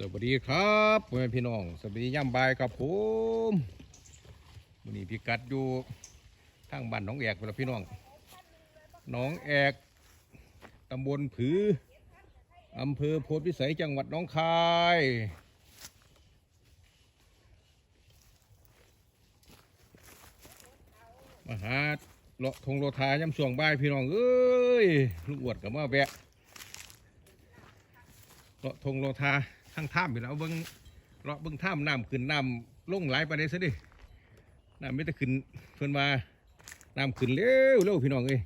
สวัสดีครับพ่อแม่พี่น้อง สวัสดีย่ำบายครับผมวันนี้พี่กัดอยู่ทางบ้านน้องแอกเป็นพี่น้องน้องแอกตำบลผืออำเภอโพธิพิสัยจังหวัดน้องคายมาหาเลาะทงโลทาย่ำส่วงบ่ายพี่น้องเอ้ยลูกอวดกับมาแบะเลาะทงโลทา ทั้งถ้ำไปแล้วเบิ้งเลาะเบิ้งถ้ำน้ำขึ้นน้ำลงไหลายปเด็นซะดิน้ำไม่ได้ขึ้นเพิ่นมาน้ำขึ้นเร็วเร็วพี่น้องเอ้ย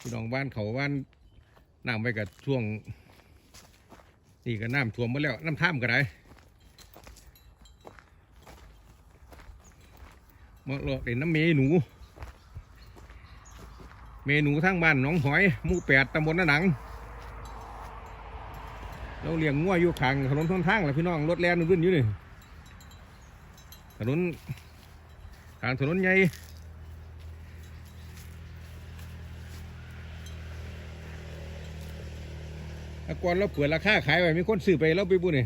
พี่น้องบ้านเขาบ้านน้ำไปกับช่วงนี่ก็น้ำท่วมมาแล้วน้ำท่ามก็ได้มาเลาะเด่นน้ำเมหนู เมนูทั้งบ้านหนองหอยมู่แปดตำบลนาหนัง เราเลี้ยงงัวอยู่ข้างถนนทนทางแหละพี่น้องรถแล่นรุ่นอยู่นี่ถนนทางถนนใหญ่ต่ก่อนเราเปิดราคาขายไว้มีคนซื้อไปเราไปบุนี่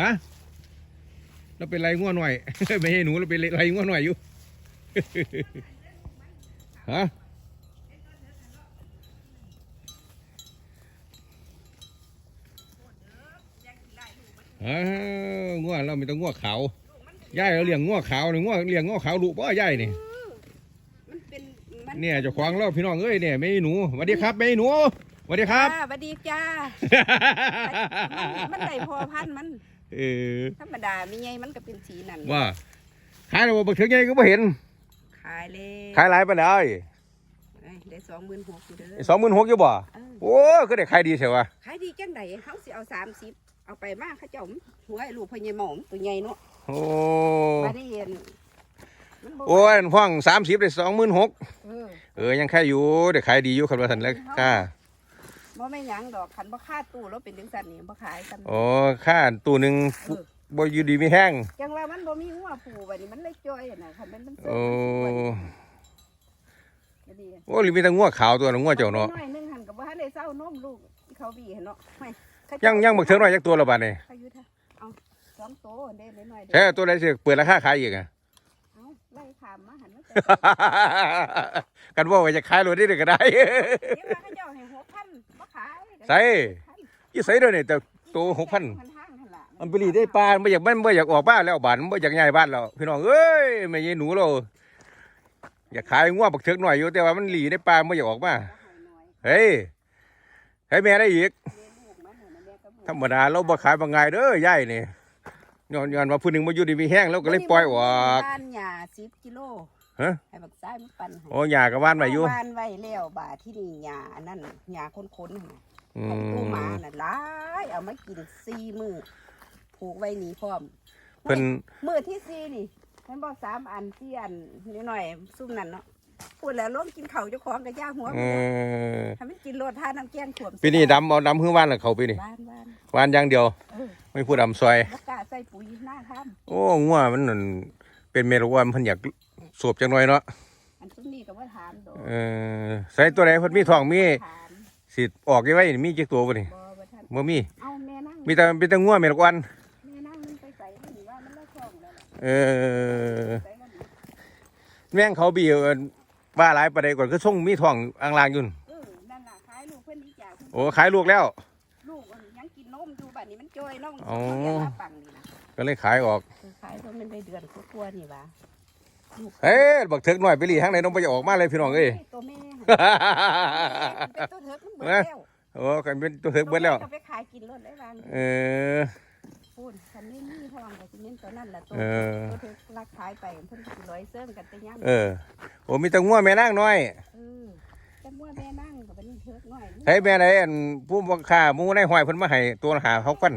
ฮะเราเป็นไรงัวหน่อย ไม่ให้หนูเราเป็นไรงัวหน่อยอยู่ฮะ อ้าวงัวเราไม่ต้องงัวขาวย่ายเราเลี้ยงงัวขาวนี่งัวเลี้ยงงัวขาวดุป่ะย่ายนี่มันเป็นมันเนี่ยเจ้าของเราพี่น้องเอ้ยเนี่ยไม่หนูสวัสดีครับไม่หนูสวัสดีครับ จ้าสวัสดีจ้ามันมันได้พอพันธุ์มัน เออธรรมดาไม่ไงมันก็เป็นสีนั่นว่าขายเราบักถึงไงก็ไม่เห็น ขายเลยขายหลายปานใดเอ้ยได้สองหมื่นหกอยู่เด้อสองหมื่นหกอยู่บ่เออโอ้ก็ได้ขายดีเสียวะขายดีจังไดเขาสิเอาสามสิบ เอาไปมากเขาเจ้าหัวไอ้ลูกพญายหมอมตัวใหญ่เนาะโอ้มาได้เห็นมันบ่โอ้ยพ่องสามสิบได้สองหมื่นหกเออเออยังแค่อยู่ได้ขายดีอยู่คันว่าสันแล้วค่าบ่แม่นหยังดอกคันบ่ค่าตู้แล้วเป็นจังซั่นนี่บ่ขายกัน โอ้ค่าตัวหนึ่งเออ บ่อยู่ดีไม่แห้งจังว่ามันบ่มีหัวผูบัดนี้มันเลยจ้อยน่ะคันมันมันเสิร์โอ้ฟมันสิอ้วนโอ้หรือมีแต่งัวขาวตัวนึงงัวเจ้าเนาะน้อยหนึงหันกับว่าได้เศร้านมลูกที่เขาบีเห็นเนาะไม่เขา ยังยังบักเทิงน้อยจักตัวละบาดนี่เขาอยู่ท่าเอาสองโตเด้เลยหน่อยเด้แท้ตัวใดสิเปิดราคาขายอีกอะ เอาไล่ขามมาหันมาแต่กันว่าว่าจะขายรถได้ก็ได้ เดี๋ยวว่าเขาเจ้าให้หกพันมาขายใส่ยี่ใส่เด้อนี่แต่ตัวหกพันพันห้างหันละมันไปรีได้ปลาไม่อยากมันไม่อยากออกบ้านแล้วบ้านไม่อยากย้ายบ้านแล้วพี่น้องเอ้ยไม่ใช่หนูเราอยากขายงัวบักเทิงหน่อยอยู่แต่ว่ามันหลีได้ปลาไม่อยากออกมาก็ให้หน่อยเฮ้ยให้แม่ได้อีกเธรรมดาเราบ่ขายบางไงายเด้อย่ายนี่ย้อนย้อนว่าผู้หนึ่งมาอยู่ดีมีแห้งแล้วก็เลยปล่อยออกบ้านหญ้าสิบกิโลฮะให้บักซ้ายมันปั่นให้โอ้ยากับบ้านไว้อยู่ บ้านไว้แล้วบาทที่นี่หญ้าอันนั้นหญ้าคนๆนั่นน่ะอืของตู้หมมาน่ะหลายเอามากินสี่มือผูกไว้นี่พร้อมเพิ่น มือที่สี่นี่มันบอกสามอันสี่อันนิดหน่อยซุ่มนั่นเนาะ พูดแล้วร่วมกินเขาวเจ้าของกับย่าหัวเออทำให้กินโลดท่าน้ำแกงขวมปีนี้ดำเอาดำขึ้นบ้านแล้วเขาปีนี้บ้านบ้านวานอย่างเดียว เออไม่พูดดำซอยบกล้าใส่ปุ๋ยหน้าถ้โอ้งัวมันนั่นเป็นเมลวันเพิ่นอยากสูบจังหน่อยเนาะำอันซุ่มนี่ก็ว่าถามดอกเออใส่ตัวไหนเพิ่นมีทองมีถามสิออกยังไงมีจักตัวบ่นี่บอว่าท่านบ่มี เอาแม่นั่งมีแต่มีแต่งัวเมลวันแม่นั่งมันไปใส่มันนี่ว่ามันเลิกคล่องแล้วล่ะเออ ใส่มันนี่แม่งเขาบีเอิ้น ว่าหลายประเด็นก่อนคือส่งมีทองอ่างลางอยู่นั่นเออนั่นล่ะขายลูกเพิ่นดีจ่าเพิ่นโอ้ขายลูกแล้ว ลูกมันยังกินนมอยู่บัดนี้มันจอยเนาะมันอ๋อเรียกว่าปังนี่นะก็เลยขายออกคือขายเพราะมันได้เดือนกว่าๆนี่หว่าลูกเฮ้ยบักเถิกหน่อยไปหลีทางไหนน้องไปออกมาเลยพี่น้องเอ้ย ตัวแม่เป็นตัวเถิกมันเบิดแล้วโอ้กันเป็นตัวเถิกเบิดแล้วก็ไปขายกินรถได้บางเออ พูดคันนี้มีทองกับสิเน้นตัวนั่นแหละตัวเออ ตัวเถิกรักขายไปเพิ่นสิร้อยเสริมกันแต่ยังเออ โอ้มีแต่งัวแม่นางน้อยเออแต่มั่วแม่นั่งกับเป็นเถิกน้อยใช้แม่ไหนอันผู้บังค่าหมูในห้อยเพิ่นมาให้ตัวละหาเขากัน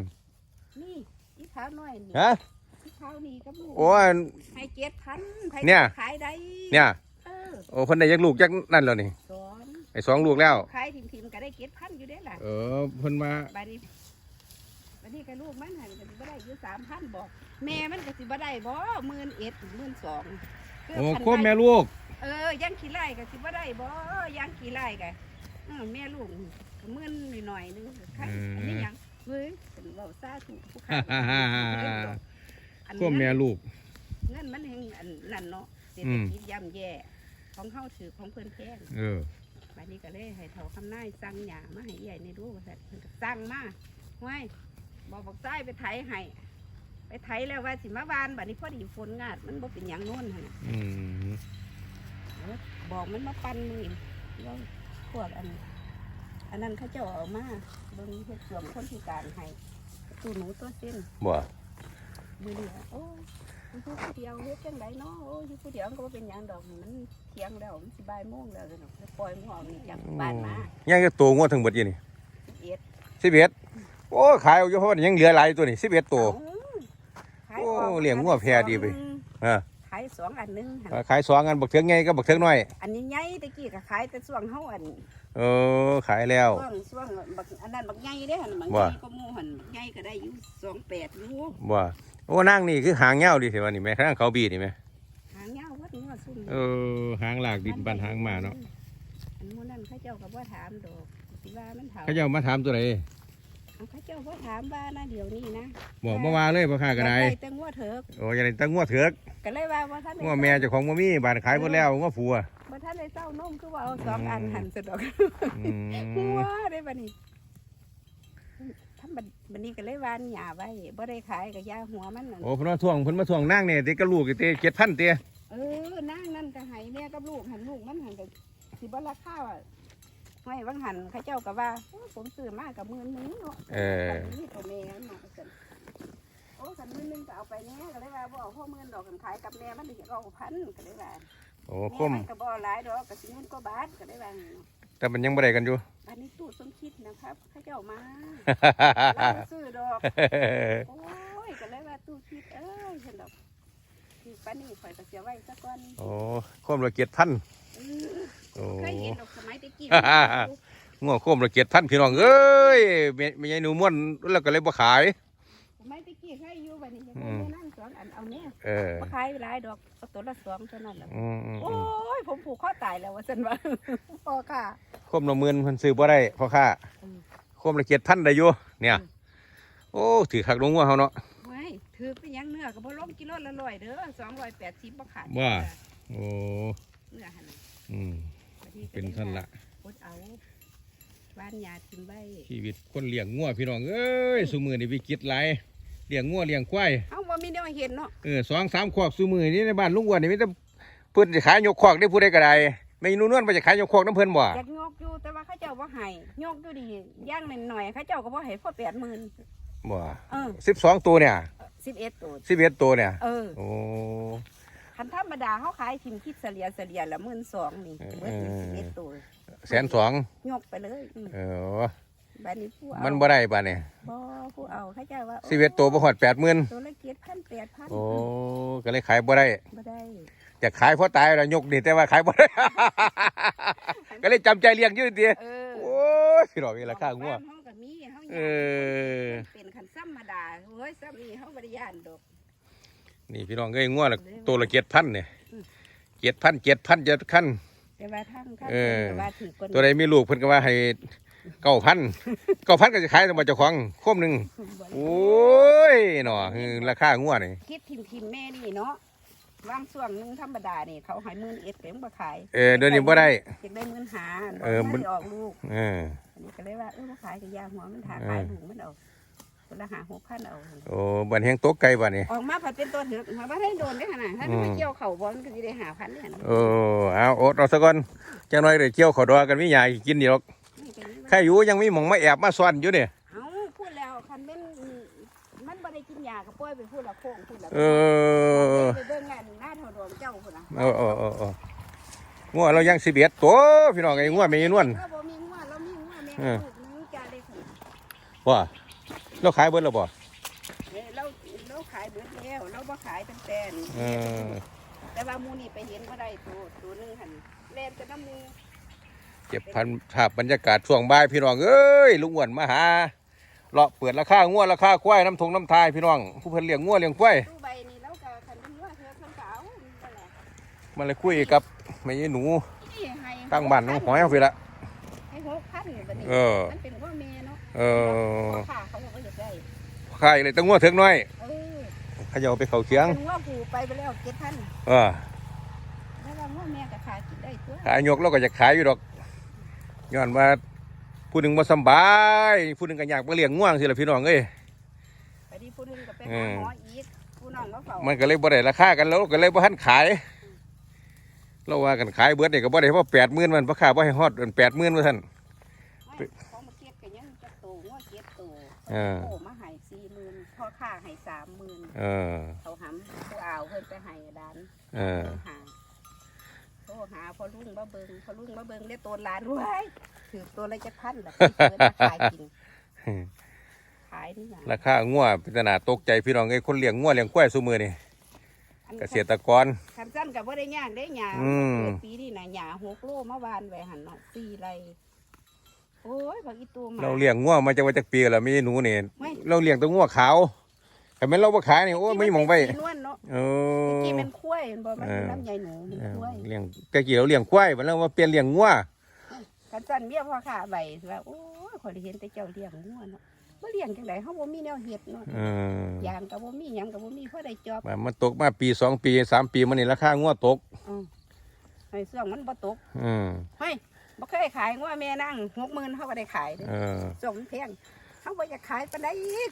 นี่อีเท้าน้อยนี่ฮะอีเท้านี่ก็ลูกโอ้อัน ให้เจ็ดพันเนี่ย ขายได้เนี่ยเออโอ้เพิ่นได้จักลูกจักนั่นแล้วนี่สอนไอ้สองลูกแล้ว ขายทิมๆก็ได้เจ็ดพันอยู่ได้ล่ะเออเพิ่นมาบัดนี้ บัดนี้ก็ลูกมันหันก็สิบ่ได้อยู่สามพันบอก แม่มันก็สิบ่ได้บ่หมื่นเอ็ดหมื่นสองโอ้โคตรแม่ลูก เออยังขี้ไล่ก็สิบ่ได้บ่ยังขี้ไล่ก็เออแม่ลูกก็มื่นหน่อยๆนึงก็ใครอืมอันนี้หยังเฮ้ยเป็นเบาซาถูกผู้ฮ่าค้าฮ่าฮ่าฮ่าอันพวกแม่ลูกเงินมันแห่งอันนั่นเนาะเศรษอืฐมกิจย่ำแย่ของเฮาถือของเพิ่นแพงเออบัดนี้ก็เลยให้เฒ่าคำนายสั่งหยามาให้ใหญ่ในรู้ว่าซั่นเพิ่นก็สั่งมาห้วย บอกบอกใต้ไปไถให้ไปไถแล้วว่าสิมาบานบัดนี้พอดีฝนงาดมันบ่เป็นหยังโน่นหั่นน่ะอืมบอกมันมาปั่นมือแล้วพวกอัน อันนั้นเขาเจ้าเอามาเบิ่งเฮ็ดส่วนคนพิการให้ตู้หนูตัวเส้น บ่ มือเหลือโอ้ยอยู่ผู้เดียวเฮ็ดจังไดเนาะโอ้ยอยู่ผู้เดียวมันก็บ่เป็นหยังดอกมันเที่ยงแล้วมันสิบ่ายโมงแล้วเนาะแล้วปล่อยมันออกนี่จากบ้านมายังจะตัวงวดทั้งหมดอยู่นี่เอ็ดสิบเอ็ด โอ้ขายเอาอยู่เพราะว่ายังเหลือหลายตัวนี่สิบเอ็ดตัวขายโอ้กเลี้ยงงัวแพร่ดีไปเออขายสองอันหนึงหั่นขายสองอันบักเทืองไงก็บักเทืองน้อยอันนี้ใหญ่ตะกี้ก็ขายแต่ส่วงเฮาอันเออขายแล้วช่วงช่วงบักอันนั้นบักใหญ่เด้หั่นบักใหว่า ญ่ก็หมู่หั่นบักใหญ่ก็ได้อยู่28อยู่บ่โอ้นั่งนี่คือหางเงาวดีเถอะวะนี่แม่ข้างเขาบีนี่แม่หางยาววัดงัวซุ่มเออหางหลากดินบันหางมาเนาะอันหมู่นั้นเขาเจ้าก็บ่ถามดอกสิว่ามันเฒ่าเขาเจ้ามาถามตัวไหน เอาเขาเจ้าบ่ถามว่านะเดี๋ยวนี้นะบอกมาว่าเลยพ่อค้าก็ได้อยาแต่งัวเถิกโอ้ยยังไงตั้งงัวเถือกก็เลยว่าบ่ทันได้งัวแม่เจ้าของบ่มีบานขายหมดแล้วงัวผัวบ่ทันได้เศร้านมคือว่าเอาสองอันหันสะดอกอืหัมวได้บัดนี้ทำบัดบัดนี้ก็เลยวานหญ้าไว้บ่ได้ขายก็ยาหัวมันนั่นโอ้เพิ่นมาทวงเพิ่นมาทวงนั่งเนี่ยเด็กกับลูกเตเจ็ดพันเตเออนางนั่นก็ให้แม่กับลูกหันลูกมันหันก็สิบ่ราคาอะ ไว้บางหันเขาเจ้าก็ว่าโอ้ผมซื้อมากับมื้อนึงเนาะเออนี่ตัวแม่มันมาซั่นโอ้สันมื้อนึงก็เอาไปแน่ก็เลยว่าบ่เอาพ่อมื้อดอกกันขายกับแม่มันได้เอาพันก็เลยว่าโอ้แม่คมมันก็บ่หลายดอกก็สิเงินก็บาทก็ได้ว่าอย่างนี้แต่มันยังบ่ได้กันอยู่ อันนี้ตู้สมคิดนะครับเขาเจ้ามาเราบ่ซื้อดอก โอ้ยก็เลยว่าตู้คิดเอ้ยฉันดอกคือป้านี่ข่อยก็เสียไว้ซะก่อนโอ้คมละเกียดพันอือ โอ้เคยเห็นดอกสมัยตะกี้งัวคมละเกียดพันพี่น้องเอ้ยแม่แม่ยายหนูม่วนแล้วก็เลยบ่ขายสมัยตะกี้เคยอยู่บัดนี้ยังอืมไม่นั่งสองอันเอาเนี่ยเออมาขายหลายดอกเอาตัวละสองเท่านั้นแหละอืมอืมโอ้อืมยผมผูกข้อตายแล้วว่าสันว่าพอค่ะคมละหมื่นเพิ่นซื้อบ่ได้พ่อค้าอืมคมละเกียดพันได้อยู่เนี่ย โอ้ถือคักลงงัวเฮาเนาะไว้ถือเป็นหยังเนื้อก็บ่ลงกิโลละร้อยเด้อสองร้อยแปดสิบบ่ขาดว่าโอ้เนื้อหันน่ะอืม บัดก็เป็นท่านละอดเอาบ้านยาทิมไว้ชีวิตคนเลี้ยงงัวพี่น้องเอ้ยซุมือนี่วิกฤตหลายเลี้ยงงัวเลี้ยงควายเอ้าบ่มีแนวเห็นเนาะเออสองสามขวบซุมือนี่ในบ้านลุงอ้วนนี่มีแต่เพิ่นจะขายยกขวากได้ผู้ใดก็ได้ไม่นู่นนวลไปจะขายยกขวากน้ำเพิ่นบ่อยากยกอยู่แต่ว่าเขาเจ้าบ่ให้ยกอยู่ดีย่างหน่อยๆเขาเจ้าก็บ่ให้พอแปดหมื่นบ่เออสิบสองตัวเนี่ยสิบเอ็ดตัวสิบเอ็ดตัวเนี่ยเออโอ้ คันธรรมดาเขาขายทิมคิดเฉลี่ยเฉลี่ยละหมื่นสองนี่เบิดสิบเอ็ดตัวแสนสองยกไปเลยอืมเออบัดนี้ผู้เอามันบ่ได้ป่ะเนี่ยบ่ผู้เอาเขาเจ้าว่าสิบเอ็ดตัวบ่ฮอดแปดหมื่นตัวละเจ็ดพันแปดพันโอ้ก็เลยขายบ่ได้บ่ได้จะขายเพราะตายแล้วยกนี่แต่ว่าขายบ่ได้ ก็เลยจำใจเลี้ยงอยู่ดีเออโอ้ยพี่น้องนี่ราคางัวบ้นเฮาก็มีเฮาเออ เป็นคันธรรมดาเฮ้ยซ้ำนี่เฮาบ่ได้ย่านดอก นี่พี่น้องเอ้ยงัวละตัวละเจ็ดพันเนี่ยเจ็ดพันเจ็ดพันเจ็ดพันแต่ว่าทางทางเออแต่ว่าถือคนตัวใดมีลูกเพิ่นก็ว่าให้เก้าพันเก้าพันก็จะขายตัวมาเจ้าของคมหนึ่งบ่โอ้ยหนอคือราคางัวนี่คิดทิมทิมแม่นี่เนาะวางช่วงหนึงธรรมดานี่เขาให้หมื่นเอ็ดเต็มบ่ขายเออเดี๋ยวนี้บ่ได้อยากได้หมื่นหาเออมันออกลูกเอออันนี้ก็เลยว่าเออมาขายกับยาหัวมันถาเออขายลูกมันเอา คนละหาหกพันเอา โอ้บันแหงตกไก่บัดนี่ออกมาผัดเป็นตัวเถือกมาบ่ได้โดนได้ขนาดถ้าอืมไม่เกี่ยวเข่าบอลก็จะได้หาพันเนี่ยนะโอ้เอาอดเอาซะก่อนจังน้อยเดี๋ยวเกี่ยวขอดอกันมีหยาให้กินนี่หรอกนี่เป็นนี่ใครอยู่ยังมีหมองมาแอบมาซ่อนอยู่เนี่ยเอาพูดแล้วคันเป็นมันบ่ได้กินยาก็ปล่อยไปพูดละโค้งพูดละเออไปเบิ่งงานหน้าเท่าดวงเจ้าพุ่นน่ะเออเออเออเอองัวเรายังสิบเอ็ดตัวพี่น้องไอ้งัวไม่นวลเราบ่มีงัวเรามีงัวแม่เออลูกนึงจ้าได้ขนาดว่า เราขายเบิดแล้วบ่เอ้ยเราเราขายเบิดแล้วเราบ่ขายตั้งแต่เออแต่ว่าหมูนี่ไปเห็นบ่ได้ตัวตัวหนึงหั่นแล่นแต่น้ำหมูเก็บพันภาพบรรยากาศช่วงบ่ายพี่น้องเอ้ยลุงอ้วนมาหาเลาะเปิดราคางัวราคาควายน้ำทงน้ำทายพี่น้องผู้เพิ่นเลี้ยงงัวเลี้ยงควายตู้ใบนี่แล้วก็คันเป็นงัวเธอคันเก่านั่นแหละมาเลยคุยกับแม่ยายหนูนี่ให้ตั้งบ้านน้องหอยเอาไปละให้หกนบัดนี้เออมันเป็นว่าแม่เนาะเออ พ่อข้าเขาบอกว่าอยากได้ ขายเลยต้องงัวเถิกน้อยเออเขาจะเอาไปเขาเคียงเป็นว่าผูไปไปแล้วเจ็ดพันเออแล้วว่าว่าแม่ก็ขายกินได้ตัวขายยกเราก็จะขายอยู่ดอกย้อนว่าผู้หนึ่งบ่สำบายผู้หนึ่งก็อยากมาเลี้ยงง่วงสิล่ะพี่น้องเอ้ยไปดีผู้หนึงก็ไปเอหาอหมออีกผู้น้องก็เฝ้ามันก็เลยบ่ได้ราคากันแล้วก็เลยบ่ทันขายเราว่ากันขายเบิดนี่ก็บ่ได้เพราะ80,000มันราคาบ่ให้ฮอดอัน80,000ว่าซั่นไม่ของมาเก็บกันยังจะโตงวดเก็บโตเออโอ้มา เออ เขาหำผู้อ่าวเพิ่นไปให้ร้านเออหาโทรหาพอลุงมาเบิงพอลุงมาเบิงได้ตัวล้านด้วยถือตัวละจะพันละเพิ่นมาขายกินขายนี่นะราคางัวพิจารณาตกใจพี่น้องไอ้ยคนเลี้ยงงัวเลี้ยงควายซุมือนี่อันเกษตรกรคันสั้นกับว่าได้ยากได้หยาอืม เกิดปีนี่นะหยาหกโลเมื่อวานไว้หันเนาะสี่ไรโอ้ยบางอีตัวมา เราเลี้ยงงัวมาจะว่าจักปีแล้วมีหนูนี่ไม่ เราเลี้ยงแตัวงัวขาว แต่แม่นเราบ่ขายนี่โอ้ยไม่มองไปที่นเป็นสีนวลเนาะเอเมื่ออกี้มันคุ้ยมันบอกมันเออเป็นน้ำใยหนูมันเออคุ้ยเลี้ยงแต่กี้เราเลี้ยงควายมันแล้วมาเปลี่ยนเลี้ยงงัวคันสั้นเบี้ยพ่อขาใบว่าโอ้ยคนเห็นแต่เจ้าเลี้ยงงัวเนาะบ่เลี้ยงจังไดเฮาบ่มีแนวเฮ็ดเนาะเออยางก็บ่มีหยังก็บ่มีพอได้จอบ มันตกมาปีสองปีสามปีมันนี่ราคางัวตกให้ช่วงมันบ่ตกอืมเฮ้ยบ่เคยขายงัวแม่นั่ง60,000เฮาก็ได้ขายเด้เออ ส่งมันแพง เขาบอกอยากขายปานใด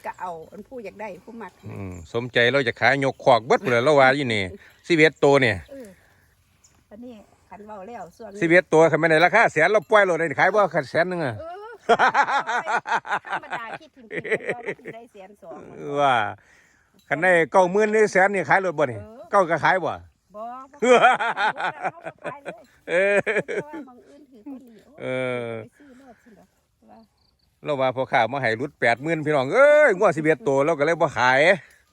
ก็เอาอันผู้อยากได้ผู้มักอืมสมใจเราจะขายยกขอกเบิดเลยเราว่าอยู่นี่สิเวตตัวเนี่ยเอออันนี้คันเว้าแล้วส่วนสิเวตตัวคันไม่ได้ราคาแสนเราปล่อยเราได้ขายบ่คันแสนหนึงอะเออธรรมดาคิดถึงถึงเราถึงได้แสนสองว่าคันได้เก้าหมื่นนี่แสนนี่ขายรถบ่นี่เก้าก็ขายบ่ บ่บ่เขาก็ขายเลยเออเพราะว่าบางอื่นถือคนนี้เออ ไปซื้อรถสิเด้อว่า เราว่าพอข้าวมาให้รุดแปดหมื่นพี่น้องเอ้ยงัวสิบเอ็ดตัวเราก็เลยบ่ขาย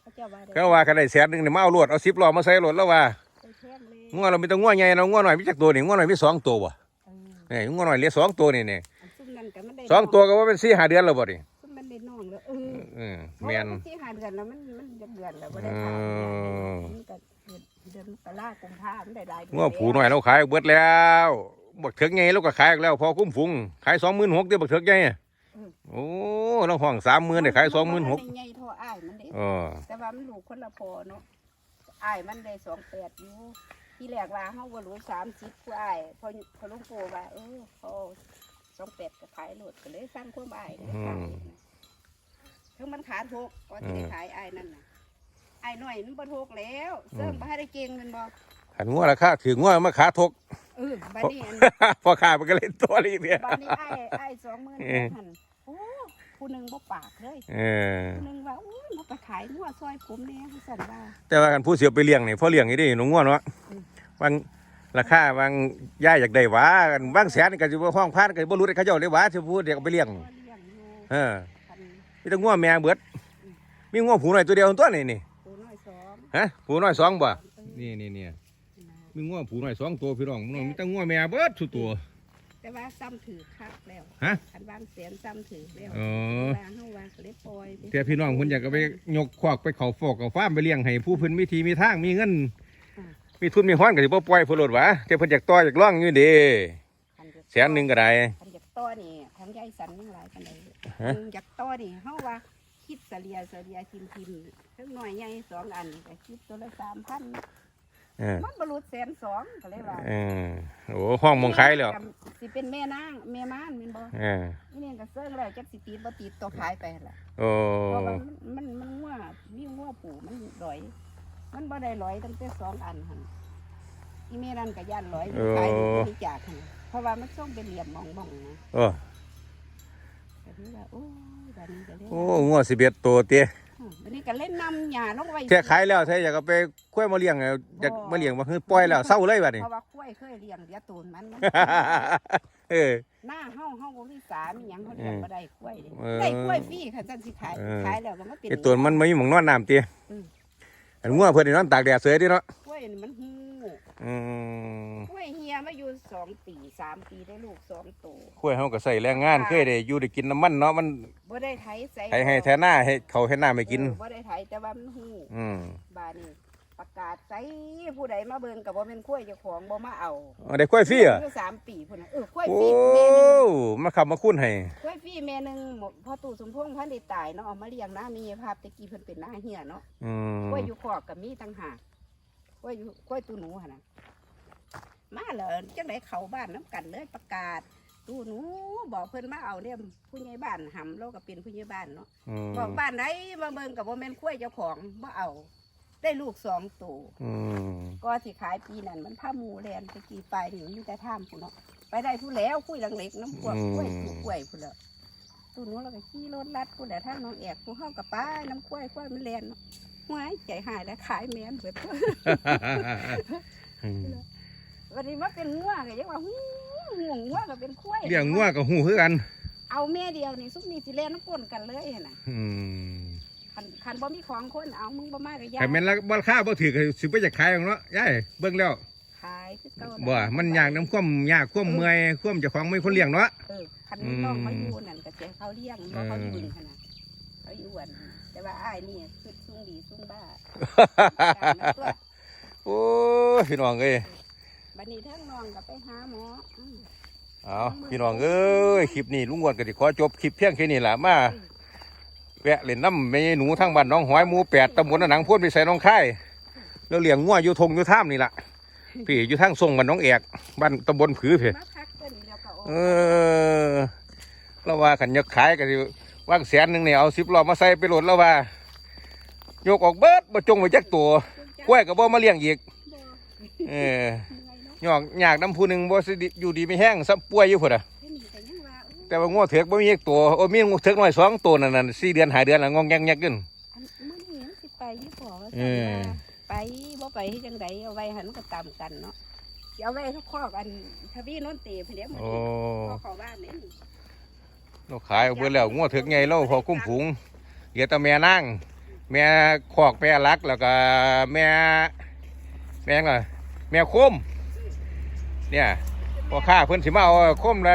เขาเจ้าว่าได้ก็ว่ากันได้แสนหนึ่งเนี่ยมาเอารวดเอาสิบล้อมาใส่รถแล้วว่าไปแพงเลยงัวเรามีแต่งัวใหญ่เรางัวหน่อยมีจักตัวนี่งัวหน่อยมีสองตัวบ่เออนี่งัวหน่อยเหลือสองตัวนี่นี่อันซุ่มนั่นก็มันได้สองตัวก็ว่าเป็นสี่ห้าเดือนแล้วบ่นี่ซุ่มมันได้น้องแล้วเออเออแม่นเพราะว่าที่หาเดือนแล้วมันมันจะเดือนแล้วบ่ได้เอขายอมันก็เดือนเดือนมกราคมพามันได้หลายเดือนงัวผูหน่อยเราขายเบิดแล้วบักเถิกใหญ่เราก็ขายออกแล้ว พอคุ้มฟุงขายสองหมื่นหกเดียวบักเถิกใหญ่อะ โอ้เราห้องสามหมื่นได้ขายสองหมื่นหกมันใหญ่เท่าอ้ายมันเด้เออแต่ว่ามันลูกคนละพอเนาะอ้ายมันได้สองแปดอยู่ที่แรกว่าเฮาบ่รู้สามสิบผู้อ้ายพอพอลุงโปว่าเออเขาสองแปดก็ขายโลดก็เลยสร้างความอ้ายเลยขายถึงมันขาดหกก็จะได้ขายอ้ายนั่นน่ะอ้ายน้อยมันบ่ทกแล้วเสริมบ่ให้ได้เก่งแมันบ่ขันงัวราคาถืองัวมาขาทกเออบัดนี้อันพอขามันก็เล่นตัวอีกเนี่ยบัดนี้อ้ายอ้ายสองหมื่นหันโอ้ ผู้หนึงบ่ปากเลยเออ ผู้หนึงว่าอุ้ยมาไปขายงัวซอยผมแน่เขาสั่นว่า แต่ว่ากันผู้เสียไปเลี้ยงนี่พ่อเลี้ยงนี่ดิหนูงัวเนาะอืม บางราคาบางย่ายอยากได้หวากันบางแสนนี่ก็สิบ่ห้องพานก็บ่รู้ได้เขาเจ้าได้หวาสิพูดเดี๋ยวเอาไปเลี้ยงงัวเลี้ยงอยู่เออพันมีแต่งัวแม่เบิด มีงัวผูน้อยตัวเดียวตัวนี่นี่ตัวน้อยสองฮะผูน้อยสองบ่เออนี่นี่นี่นะมีงัวผูน้อยสองตัวพี่น้องน้องมีแต่งัวแม่เบิดทุกตัว แต่ว่าซ้ำถือคักแล้วฮะ คันวางเสียนซ้ำถือแล้วเออวางเฮาวางก็เลยปล่อยไปแต่พี่น้องเพิ่นอยากเอาไปยกควักไปเขาฟอกเขาฟาร์มไปเลี้ยงให้ผู้เพิ่นมีทีมีทางมีเงิน มีทุนมีห้อนก็สิบ่ปล่อยเพิ่นโลดหวะแต่เพิ่นอยากต่ออยากล่องอยู่เด้คันจะแสนหนึงก็ได้ คันอยากต้อนี่ทางยายสันยังหลายปันใดฮะอืมอยากต้อนี่เฮาว่าคิดเสลียเสลียทิมทิมทั้งน้อยใหญ่สองอันก็คิดตัวละสามพัน เออมันบรรลุแสนสองก็เลยว่าเออโอ้ห้องมองขายแล้วสิเป็นแม่นางแม่ม่านแม่นบ่เออนี่เนี่ยก็เซิงแล้วจักสิตีดบ่ตีดตัวขายไปหั่นล่ะโอ้เพราะว่ามันมันมันงัวมีงัวปู่มันลอย มันบ่ได้ลอยตั้งแต่สองอันหั่นอีเมนั่นก็ย่านลอยขายดีบริจาคหั่นเพราะว่ามันส่งเป็นเหลี่ยมมองๆนะโอ้ก็คือว่าโอ้ยบัดนี้ก็เล่นโอ้งัวสิบเอ็ดตัวเตี้ยบัด นี้ก็เล่นนำหญ้าลงไว้แท้ขายแล้วแท้อยากเอาไปคุ้ยมาเลี้ยงเอาอยากมาเลี้ยงมาคือปล่อยแล้วเศร้าเลยบัดนี้เพราะว่าควายเคยเลี้ยงเดี๋ยวตูนมันมันเออ หน้าเฮาเฮาบ่มีสามีหยังเขาเลี้ยงบ่ได้ควายเด้เออได้ควายฟรีคันซั่นสิขายเออ ขายแล้วก็มาเป็น ไอตัวมันไม่มีหมองนอนน้ำเตี้ยอืม อันงัวเพิ่นนี่นอนตากแดดเสยเดิเนาะควายนี่มันหูอื มควายเฮียมาอยู่สองปีสามปีได้ลูกสองตัวคุ้ยเฮาก็ใส่แรงงานเคยได้อยู่ได้กินน้ำมันเนาะมันบ่ได้ไถใส่ให้ให้แท้หน้าให้เขาให้หน้าไม่กิน เออบ่ได้ไถแต่ว่ามันหูอืมบาดนี้ประกาศใส่ผู้ใดมาเบิ่งก็บ่แม่นคุ้ยเจ้าของบ่มาเอาเอาได้กล้วยฟรีเหรอะอายุสามปีพุ่นน่ะเออกล้วยโอ้ฟรีแม่หนึงมาขับมาคุ้นให้ กล้วยฟรีแม่หนึงหมดพ่อตู่สมพงษ์พันได้ตายเนาะเอามาเลี้ยงนะมีภาพตะกี้เพิ่นเป็นหน้าเหียเนาะอืมกล้วยอยู่คอกก็มีต่างหาก กล้วยอยู่กล้วยตูหนูหั่นน่ะมาเหรอจังไดเข้าบ้านน้ำกันเลยประกาศ ตูหนูบอกเพิ่นมาเอาเนี่ยผู้ใหญ่บ้านหำเราก็เป็นผู้ใหญ่บ้านเนาะอืมบอกบ้านไหนมาเบิ่งกับว่าแม่นคุ้ยเจ้าของบ่เอา ได้ลูกสองตัว อืมก็สิขายปีนั้นมันผ้าหมูแลนตะกี้ไปนี่มันมีแต่ท่ามผู้เนาะไปได้ผู้แล้วคุยหลังเล็กน้ำกวกกล้วยผู้กล้วยผู้ละตัวนู้นเราก็ขี่รถลัดผู้แหละท่างน้องแอกผู้เฮากับป้าน้ำกล้วยกล้วยมันแลนเนาะ หวายใจหายแล้วขายแม่นเบิดวันนี้มาเป็นงัวก็ยังว่าหูห่วงงัวก็เป็นกล้วยเลี้ยงงัวกับหูคือกัน เอาแม่เดียวนี่ซุกนี่สิแลนน้ำก้นกันเลยหั่นน่ะอืมคันคันบ่มีของคนเอามึงบ่มาก็ยาแต่แม่นละบ่ราค่าบ่ถือก็สิบ่อยากขายหรอกเนาะยายเบิ่งแล้วขายคือเก่าบ่ มันยากน้ำความยากความเมื่อยความเจ้าของไม่คนเลี้ยงเนาะเออคันอืมน้องมาอยู่นั่นก็จะเขาเลี้ยงเพราะเขาเออออยู่ขนาด เขาอยู่อ้วนแต่ว่าอ้ายนี่คือซุ่งดีซุ่งบ้าตัวโอ้ยพี่น้องเอ้ยบัดนี้ทั้งน้องก็ไปหาหมออืมเอาพี่น้องเอ้ยคลิปนี้ลุงอ้วนก็สิขอจบคลิปเพียงแค่นี้ล่ะมาแวะเล่นน้ำแม่หนูทางบ้านน้องหอยหมู่แปดตำบลหนังพ่นไปใส่น้องค่ายแล้วเลี้ยงงัวอยู่ทงอยู่ท่ามนี่ล่ะพี่อยู่ทางส่งบ้านน้องแอกบ้านตำบลผือเพ่มาพักตัวนี้แล้วก็ออกเออเราว่าขันยกขายก็สิ ว่างแสนหนึ่งเนี่ยเอาสิบล้อมาใส่ไปโหลดแล้วว่ายกออกเบิดมาจงไว้จักตัวกล้วยก็บ่มาเลี้ยงอีกบ่เออเหนื่อยเนาะหยอกอยากน้ำผู้หนึ่งบ่สิอยู่ดีไม่แห้งซ้ำป่วยอยู่พุ่นอะที่นี่ก็ยังว่าอู้แต่ว่างัวเถือกบ่มีอีกตัวโอ้มีงูเถือกน้อยสองตัวนั่นน่ะสี่เดือนหาเดือนละงองแงงแงกขึ้นอันมื้อนี้มันสิไปอยู่บ่ว่าเอซั่นอว่าไปบ่ไปเฮ็ดจังไดเอาไว้หันก็ตามกันเนาะสิเอาไว้ทุกคอกอันทวีโนนเตพุ่นเด้มื้อโอ้นี้พอเข้าบ้านนี่ เราขายเอาเบิดแล้วงัวเถือกไงเราพอคุ้มผงเหลือแต่แม่นางแม่คอกแม่รักแล้วก็แม่แม่งล่ะแม่โคมเนี่ยพอค่าเพิ่นสิมาเอาโคมละ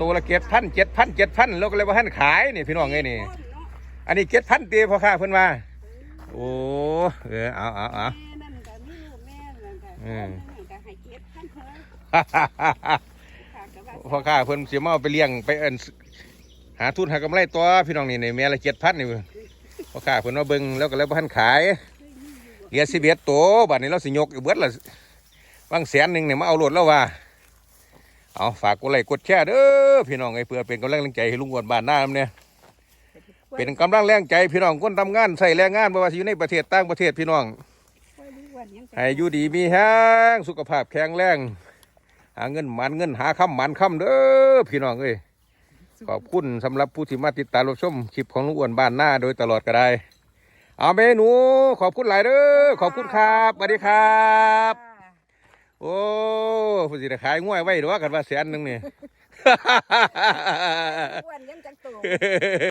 ตัวละเจ็ดพันเจ็ดพันเจ็ดพันแล้วก็เลยว่าท่านขายนี่พี่น้องไงนี่ อันนี้เจ็ดพันตีพอค่าเพิ่นว่าโอ้เออเอาเอาเอาแม่นั่นก็มีลูกแม่นั่นก็อืมนั่นก็ให้เก็บพันเถอะค่ะก็ว่าพอค่าเพิ่นสิมาเอาไปเลี้ยงไปเอิ้น หาทุนหากำไรตัวพี่น้องนี่ในแม่ละเจ็ดพันนี่พอค่าเพิ่นมาเบิ่งแล้วก็เลยบ่ทันขายเหลือสิบเอ็ดตัวบัดนี้เราสิยกอีกเบิดละบางแสนหนึ่งเนี่ยมาเอาโหลดแล้วว่าเอาฝากกดไลค์กดแชร์เด้อพี่น้องไอ้เพื่อเป็นกำลังใจให้ลุงอ้วนบ้านหน้าเนี่ยเป็นกำลังแรงใจพี่น้องคนทำงานใส่แรงงานบ่ว่าสิอยู่ในประเทศต่างประเทศพี่น้องให้อยู่ดีมีแห้งสุขภาพแข็งแรง หาเงินหมันเงินหาคำหมันคำเด้อพี่น้องเอ้ย ขอบคุณสำหรับผู้ที่มาติดตามรับชมคลิปของลุงอ้วนบ้านหน้าโดยตลอดก็ได้ เอาเมนูขอบคุณหลายเด้อขอบคุณครับสวัสดีครับ โอ้ผู้สิได้ขายง่วยไว้หรือว่ากันว่าแสนหนึ่งนี่ อ้วนยังจังโต